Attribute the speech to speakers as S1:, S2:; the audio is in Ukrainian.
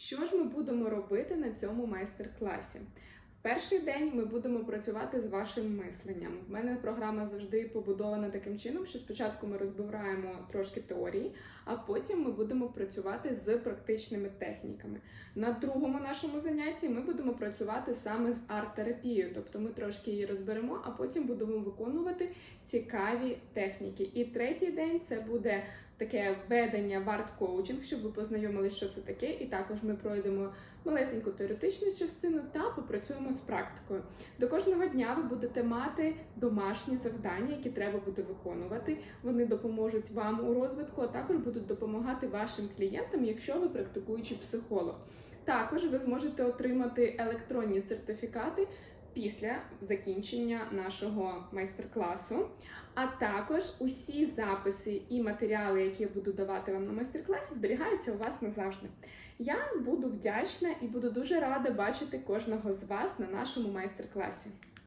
S1: Що ж ми будемо робити на цьому майстер-класі? Перший день ми будемо працювати з вашим мисленням. В мене програма завжди побудована таким чином, що спочатку ми розбираємо трошки теорії, а потім ми будемо працювати з практичними техніками. На другому нашому занятті ми будемо працювати саме з арт-терапією, тобто ми трошки її розберемо, а потім будемо виконувати цікаві техніки. І третій день це буде таке введення в арт-коучинг, щоб ви познайомилися, що це таке. І також ми пройдемо малесеньку теоретичну частину та попрацюємо з практикою. До кожного дня ви будете мати домашні завдання, які треба буде виконувати. Вони допоможуть вам у розвитку, а також будуть допомагати вашим клієнтам, якщо ви практикуючий психолог. Також ви зможете отримати електронні сертифікати після закінчення нашого майстер-класу. А також усі записи і матеріали, які я буду давати вам на майстер-класі, зберігаються у вас назавжди. Я буду вдячна і буду дуже рада бачити кожного з вас на нашому майстер-класі.